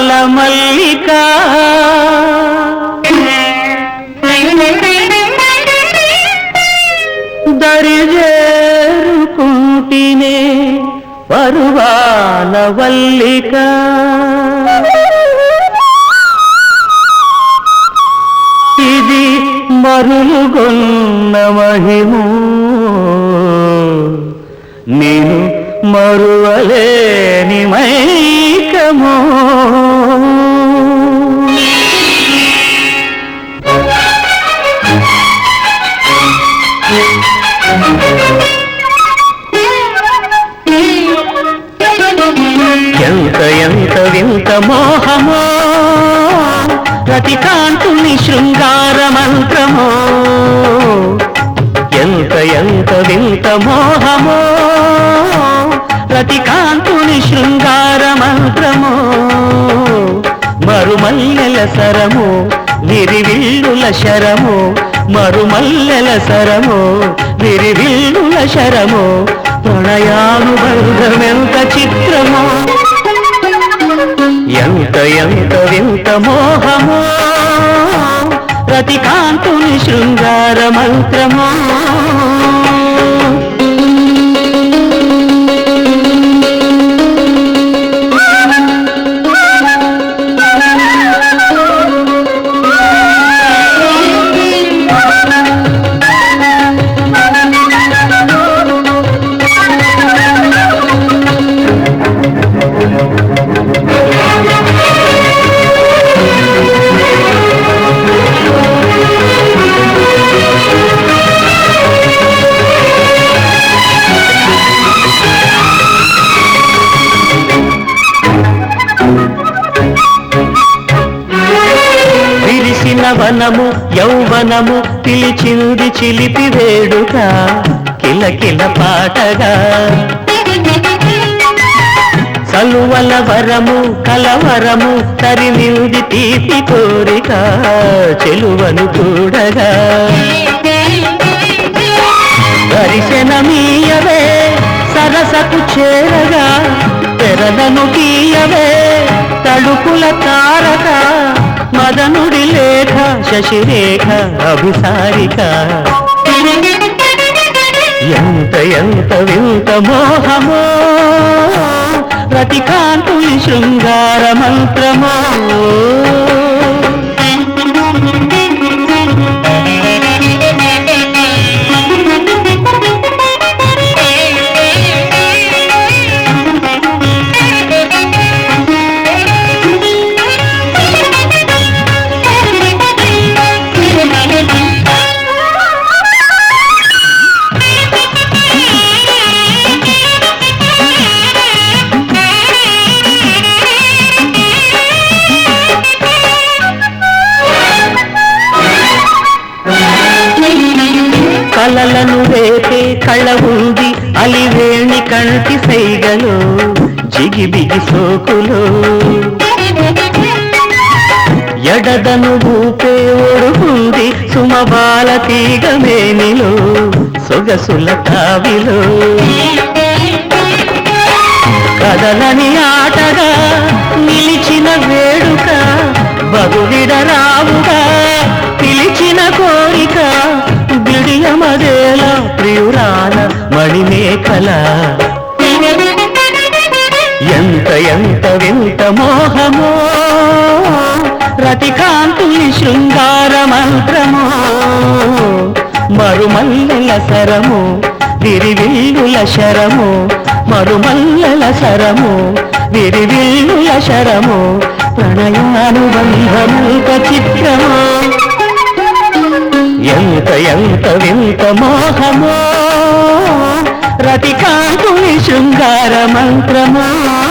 మరువాల మల్లిక. దరిజేరుకుంటినే పరువాల వల్లిక. ఇది మరులుగొన్న మహిము. నేను మరువలేని మైకమో. ఎంత ఎంత వింత మోహమో ప్రతి కాంతుని శృంగార మంత్రమో. ఎంత ఎంత వింత మోహమో ప్రతి కాంతుని శృంగార మంత్రమో. మరుమల్లెల సరము విరివిల్లుల శరము. మరుమల్లెల సరము విరివిల్లుల శరము. ప్రణయానుబంధమెంత చిత్రమో. ఎంత వింత మోహమో రతికాంతుని శృంగార మంత్రమో. విరిసిన వనము యౌవనము పిలిచింది చిలిపి వేడుక. కిలకిల పాటగా. కలువల వరము కలవరము తరిమింది తీపి కోరిక. చెలువను కూడగా దర్శనమీయవే సరసకు చేరగా. తెరలను గీయవే తడుపుల తారక. మదనుడి శశిరేఖ అభిసారిక ఎంత ఎంత వింత మోహమో. రతికాంతుని శృంగార మంత్రమో. కళ ఉంది అలివేణి కంటి సైగలో జిగిబిగి సోకులో. ఎడదను ఊపే ఒడుకుంది సుమబాల తీగమేనిలో సొగసుల కావిలో కదలని ఆటగా నిలిచిన వేడుక బదులిడరావుగా బిడియమదేల ప్రియురాల మణిమేఖల. ఎంత ఎంత వింత మోహమో రతికాంతుని శృంగార మంత్రమో. మరుమల్లెల సరము విరివిల్లుల శరము మరుమల్లెల శరము విరివిల్లుల శరము ప్రణయానుబంధము చిత్రమా. ఎంత ఎంత వింత మోహమో. రతికాంతుని శృంగార మంత్రమా.